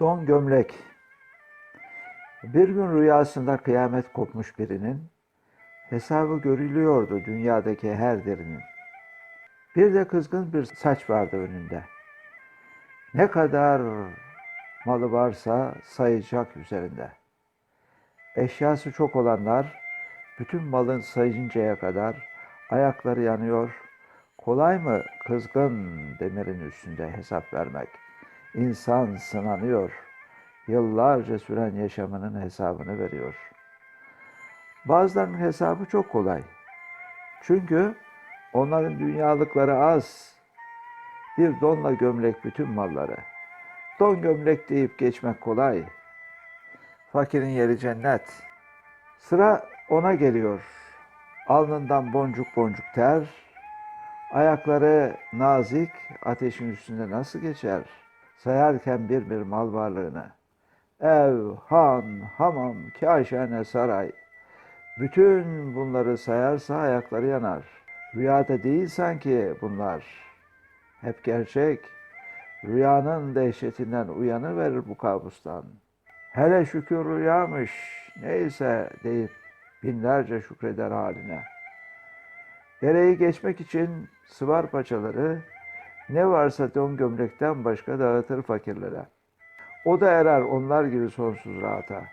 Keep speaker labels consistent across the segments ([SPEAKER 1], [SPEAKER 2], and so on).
[SPEAKER 1] Don gömlek. Bir gün rüyasında kıyamet kopmuş birinin hesabı görülüyordu dünyadaki her derinin. Bir de kızgın bir saç vardı önünde. Ne kadar malı varsa sayacak üzerinde. Eşyası çok olanlar bütün malın sayıncaya kadar ayakları yanıyor. Kolay mı kızgın demirin üstünde hesap vermek? İnsan sınanıyor. Yıllarca süren yaşamının hesabını veriyor. Bazılarının hesabı çok kolay. Çünkü onların dünyalıkları az. Bir donla gömlek bütün malları. Don gömlek deyip geçmek kolay. Fakirin yeri cennet. Sıra ona geliyor. Alnından boncuk boncuk ter. Ayakları nazik ateşin üstünde nasıl geçer? Sayarken bir bir mal varlığını. Ev, han, hamam, kaşhane, saray. Bütün bunları sayarsa ayakları yanar. Rüyada değil sanki bunlar. Hep gerçek. Rüyanın dehşetinden uyanıverir bu kabustan. Hele şükür rüyamış, neyse deyip binlerce şükreder haline. Dereyi geçmek için sıvar paçaları ne varsa don gömlekten başka dağıtır fakirlere. O da erer onlar gibi sonsuz rahata.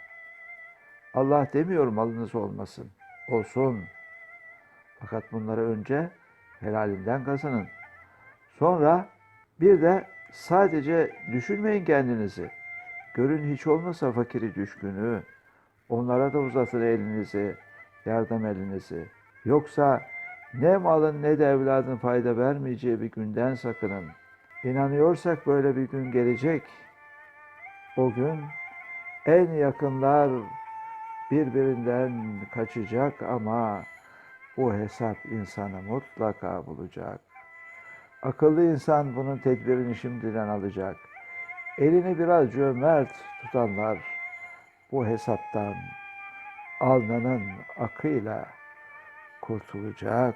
[SPEAKER 1] Allah demiyor malınız olmasın. Olsun. Fakat bunları önce helalinden kazanın. Sonra bir de sadece düşünmeyin kendinizi. Görün hiç olmasa fakiri düşkünü. Onlara da uzatın elinizi, yardım elinizi. Yoksa ne malın ne de evladın fayda vermeyeceği bir günden sakının. İnanıyorsak böyle bir gün gelecek. O gün en yakınlar birbirinden kaçacak ama bu hesap insanı mutlaka bulacak. Akıllı insan bunun tedbirini şimdiden alacak. Elini biraz cömert tutanlar bu hesaptan alnının akıyla kurtulacak.